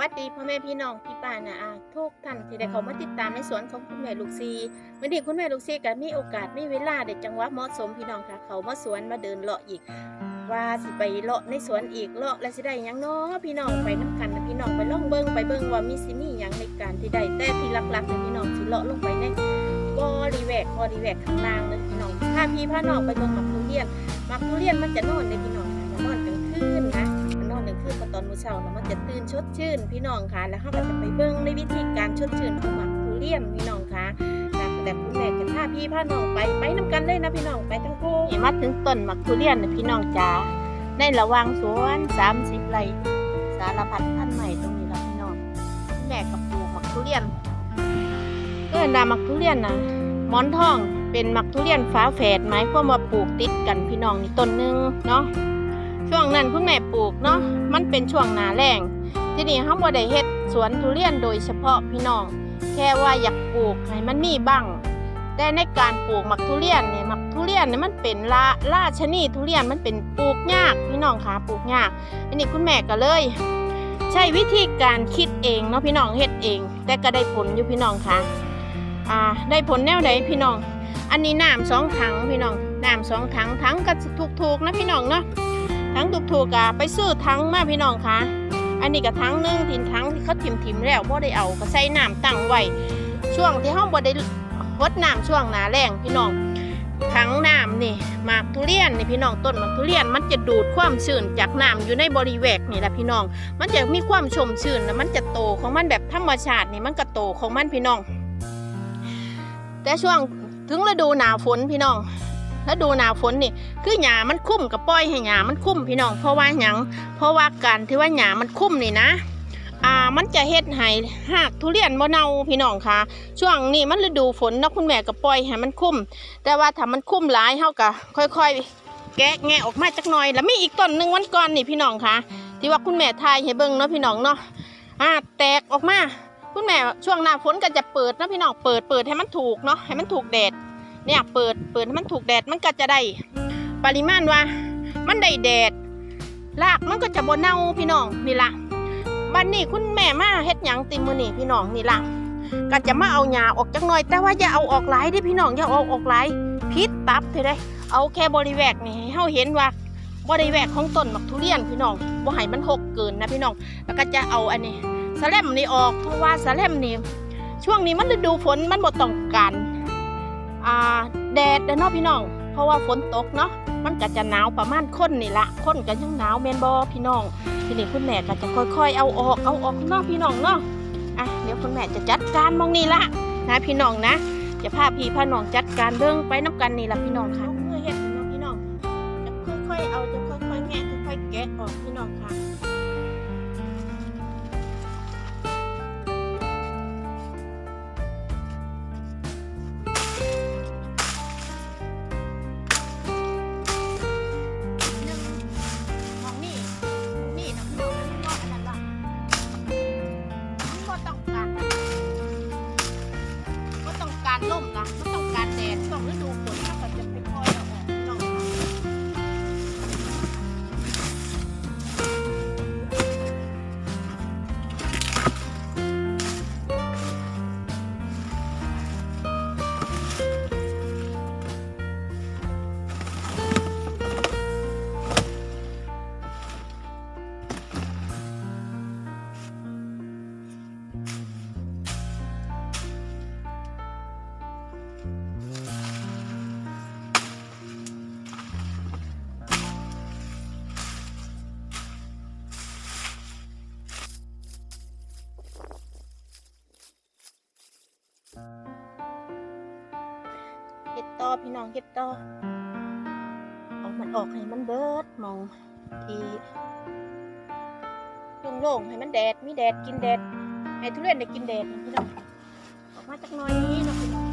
วัสดีพ่อแม่พี่น้องพี่ป้านะอาทุกท่านที่ได้เข้ามาติดตามในสวนของคุณแม่ลูกซีวันนี้คุณแม่ลูกซีก็มีโอกาสมีเวลาได้จังหวะเหมาะสมพี่น้องค่ะเขามาสวนมาเดินเลาะอีก ว่าสิไปเลาะในสวนอีกเลาะแล้วสิได้หยังเนาะพี่น้องไปน้ำกันนะพี่น้องไปล่องเบิ้งไปเบิ้งว่ามีสิมีหยังในการที่ได้แต่ที่หลักๆเลยพี่น้องสิเลาะลงไปในบริแวกบริแวกข้างล่างเลยพี่น้องถ้าพี่พาน้องไปเบิ่งหมักทุเรียนหมักทุเรียนมันจะนอนในพี่น้องค่ะมันนอนกลาง เช้านะมันจะตื่นชดชื่นพี่น้องค่ะ แล้วเขาก็จะไปเบิ่งในวิธีการชดชื่นของหมักทุเรียนพี่น้องค่ะแต่คุณแม่จะพาพี่พาน้องไปไปนํกันเลยนะพี่น้องไปทั้งคู่มาถึงต้นหมักทุเรียนนะพี่น้องจ๋าในระว่างสวน30ไร่สารพัดพันธุ์ใหม่ตรงนี้ละพี่น้องแม่กับปลูกหมักทุเรียนเกินดาหมักทุเรียนนะมอนทองเป็นหมักทุเรียนฟ้าแฝดหมายความว่าปลูกติดกันพี่น้องนี่ต้นหนึงเนาะ ช่วงนั้นคุณแม่ปลูกเนาะมันเป็นช่วงหนาแรงทีนี้เขาบ่ได้เฮ็ดสวนทุเรียนโดยเฉพาะพี่น้อง แค่ว่าอยากปลูกให้มันมีบ้างแต่ในการปลูกหมักทุเรียนเนี่ยหมักทุเรียนเนี่ยมันเป็นลาราชนีทุเรียนมันเป็นปลูกยากพี่น้องค่ะปลูกยากอันนี้คุณแม่ก็เลย ใช้วิธีการคิดเองเนาะพี่น้องเฮ็ดเอง แต่ก็ได้ผลอยู่พี่น้องค่ะอ่าได้ผลแนวใดพี่น้อง อันนี้น้ำสองถังพี่น้องน้ำสองถังถังก็ถูกๆนะพี่น้องเนาะ ทั้งถูกๆกะไปซื้อทั้งมาพี่น้องคะอันนี้ก็ทั้งหนึ่งทินทั้งที่เขาถิ่มถิ่มๆแล้วบ่ได้เอาก็ใส่น้ำตั้งไว้ช่วงที่เฮาบ่ได้รดน้ำช่วงหนาแรงพี่น้องถังน้ำนี่หมากทุเรียนนี่พี่น้องต้นหมากทุเรียนมันจะดูดความชื้นจากน้ำอยู่ในบริเวณนี่แหละพี่น้อง มันจะมีความชุ่มชื้นแล้วมันจะโตของมันแบบธรรมชาตินี่มันก็โตของมันพี่น้อง แต่ช่วงถึงฤดูหนาฝนพี่น้อง แล้วดูหนาฝนนี่คือหญ้ามันคุ้มกับปล่อยให้หญ้ามันคุ้มพี่น้องเพราะว่าหยังเพราะว่าการที่ว่าหญ้ามันคุ้มนี่นะอ่ามันจะเฮ็ดให้หากทุเรียนบ่เน่าพี่น้องค่ะ ช่วงนี้มันฤดูฝนเนาะคุณแม่ก็ปล่อยให้มันคุ้ม แต่ว่าถ้ามันคุ้มหลายเฮาก็ค่อย ๆ แกะแงะออกมาจักหน่อย แล้วมีอีกต้นหนึ่งวันก่อนนี่พี่น้องค่ะ ที่ว่าคุณแม่ทายให้เบิ่งเนาะพี่น้องเนาะอ่าแตกออกมาคุณแม่ช่วงหน้าฝนก็จะเปิดเนาะพี่น้องเปิดเปิดให้มันถูกเนาะให้มันถูกแดด เนี่ยเปิดเปิดให้มันถูกแดดมันก็จะได้ ปริมาณว่า มันได้แดดรากมันก็จะบนเน่าพี่น้องนี่ละบันนี้คุณแม่มาเฮ็ดหยังติมือนี่พี่น้องนี่ละก็จะมาเอาหญ้าออกจักหน่อย แต่ว่าอย่าเอาออกหลายด้พี่น้องอย่าเอาออกหลายพิษตับเท่าได้เอาแค่บริแวกนี่ให้เฮาเห็นว่าบริแวกของต้นมักทุเรียนพี่น้องบ่ให้มันหกเกินนะพี่น้อง แล้วก็จะเอาอันนี้สแลมนี่ออกเพราะว่าสแลมนี่ช่วงนี้มันฤดูฝนมันบ่ต้องการ อ่าแดดเด้อเนาะพี่น้อง เพราะว่าฝนตกเนาะมันก็จะหนาวประมาณคนนี่ละคนก็ยังหนาวแมนบอพี่น้อง ทีนี้คุณแม่ก็จะค่อยๆ เอาออกเอาออกเนาะพี่น้องเนาะอะเดี๋ยวคุณแม่จะจัดการมองนี่ละนะพี่น้องนะจะพาพี่พาน้องจัดการเรื่องไปน้ำกันนี่ละพี่น้องค่ะ ต่อพี่น้องเฮ็ดต่อเอามันออกให้มันเบิดมองที่โล่งๆให้มันแดดมีแดดกินแดดให้ทุเรียนได้กินแดดพี่น้องออกมาจากหน้อยนี้เนาะพี่น้อง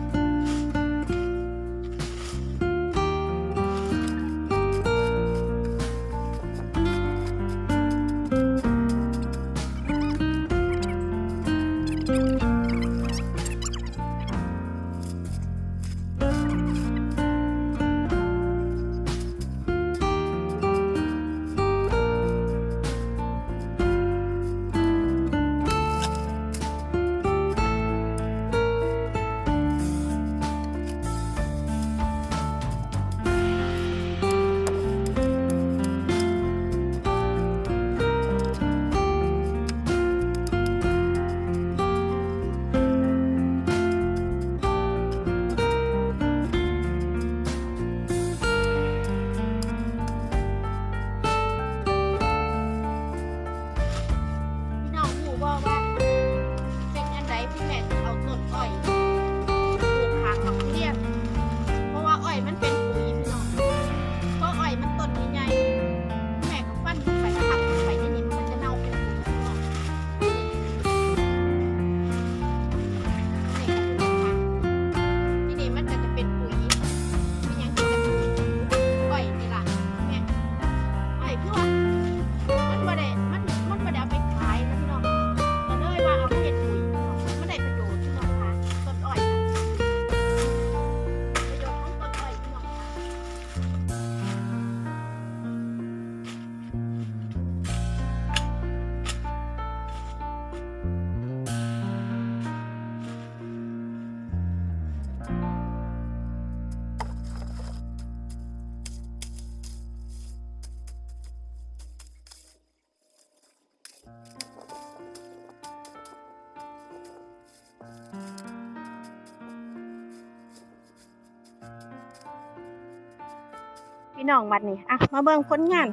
พี่น้องบัดนี้อะมาเบิ่งผลงาน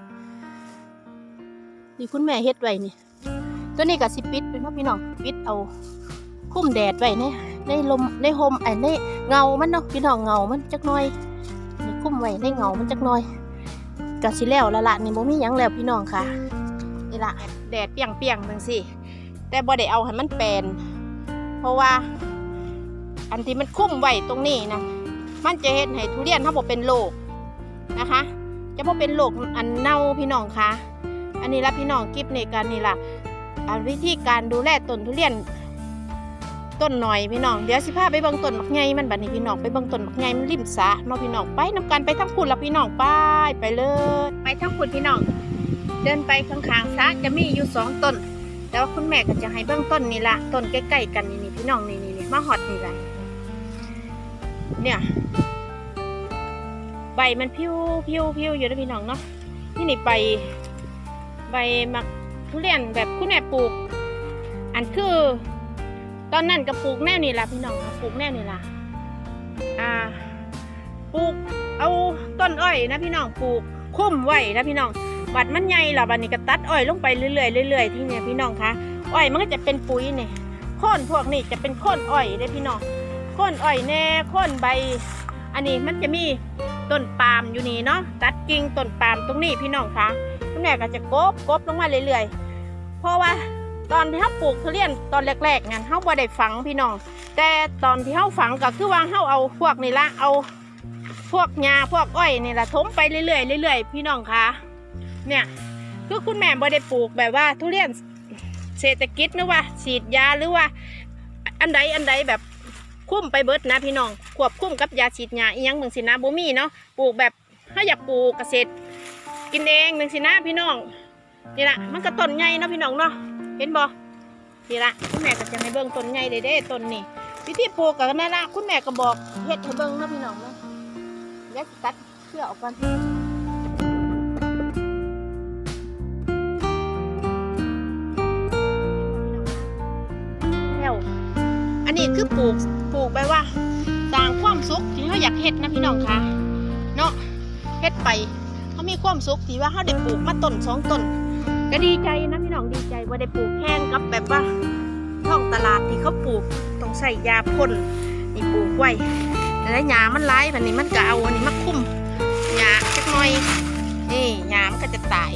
นี่คุณแม่เฮ็ดไว้นี่ ตัวนี้ก็สิปิดเป็นว่าพี่น้องปิดเอาคุ้มแดดไว้ในในลมในโฮมไอ้ในเงามันเนาะพี่น้องเงามันจักหน่อยนี่คุ้มไว้ในเงามันจักหน่อยก็สิแล้วละละนี่บ่มีหยังแล้วพี่น้องค่ะนี่ละแดดเปรียงเปียงๆจังซี่แต่บ่ได้เอาให้มันแปลนเพราะว่าอันที่มันคุ้มไว้ตรงนี้นะมันจะเฮ็ดให้ทุเรียนเฮาบ่เป็นโรค นะคะ จะบ่เป็นโรคอันเน่าพี่น้องค่ะ อันนี้ละพี่น้องกิฟในการนี่ละวิธีการดูแลต้นทุเรียนต้นหน่อยพี่น้องเดี๋ยวสิพาไปเบิ่งต้นมักไงมันบัดนี้พี่น้องไปเบิ่งต้นมักไงมันริมสะเนาะพี่น้องไปน้กันไปทั้งคุณละพี่น้องไปไปเลย ไปทั้งคุณพี่น้อง เดินไปข้างๆสะจะมีอยู่สองต้นแต่ว่าคุณแม่ก็จะให้เบื้องต้นนี่ละต้นใกล้ๆกันนี่นี่พี่น้องนี่นี่มาหอดนี่ละเนี่ย บมันพิวพิวพิวอยู่นะพี่น้องเนาะนี่นี่ใบใบมักทุเรียนแบบคุณแม่ปลูก อันคือ ตอนนั้นก็ปลูกแนวนี่ละพี่น้องค่ะปลูกแนวนี่ละอ่าปลูกเอาต้นอ้อยนะพี่น้องปลูกคุ้มไว้นะพี่น้องบัดมันใหญ่ละบัดนี้ก็ตัดอ้อยลงไปเรื่อยๆเรื่อยๆที่เนี่ยพี่น้องคะอ้อยมันก็จะเป็นปุ๋ยเนี่ยค่นพวกนี้จะเป็นค่นอ้อยเด้พี่น้องค่นอ้อยแน่ค่นใบ อันนี้มันจะมี ต้นปาล์มอยู่นี่เนาะตัดกิ่งต้นปาล์มตรงนี้พี่น้องคะคุณแม่ก็จะกบกบลงมาเรื่อยๆ เพราะว่าตอนที่เขาปลูกทุเรียนตอนแรกๆงั้นเขาบ่ได้ฝังพี่น้อง แต่ตอนที่เขาฝังก็คือว่าเขาเอาพวกนี่ละเอาพวกหญ้าพวกอ้อยนี่ละถมไปเรื่อยๆเรื่อยๆพี่น้องคะเนี่ยคือคุณแม่บ่ได้ปลูกแบบว่าทุเรียนเศรษฐกิจหรือว่าฉีดยาหรือว่าอันใดอันใดแบบ คุ้มไปเบิดนะพี่น้องควบคุมกับยาฉีดยาอียังหนึ่งสินะบ่มีเนาะปลูกแบบถ้าอยากปลูกเกษตร กินเองหนึ่งสินะพี่น้องนี่ละมันก็ต้นใหญ่เนาะพี่น้องเนาะเห็นบ่นี่ละคุณแม่ก็จะให้เบิ่งต้นใหญ่เด้เด้ต้นนี่วิธีปลูกกับนั่นละคุณแม่ก็บอกเฮ็ดให้เบิ่งเนาะพี่น้องเนาะเดี๋ยวสิตัดเชือกออกก่อนแล้วอันนี้คือปลูก ลูกไปว่าสร้างความสุขที่เขาอยากเฮ็ดนะพี่น้องคะเนาะเฮ็ดไปเขามีความสุขที่ว่าเขาได้ปลูกมาต้นสองต้นก็ดีใจนะพี่น้องดีใจว่าได้ปลูกแข่งกับแบบว่าท้องตลาดที่เขาปลูกต้องใส่ยาพ่นนี่ปลูกไว้แล้วหญ้ามันร้ายแบบนี้มันก็เอาอันนี้มาคุ้มหญ้าจักหน่อยนี่หญ้ามันก็จะตาย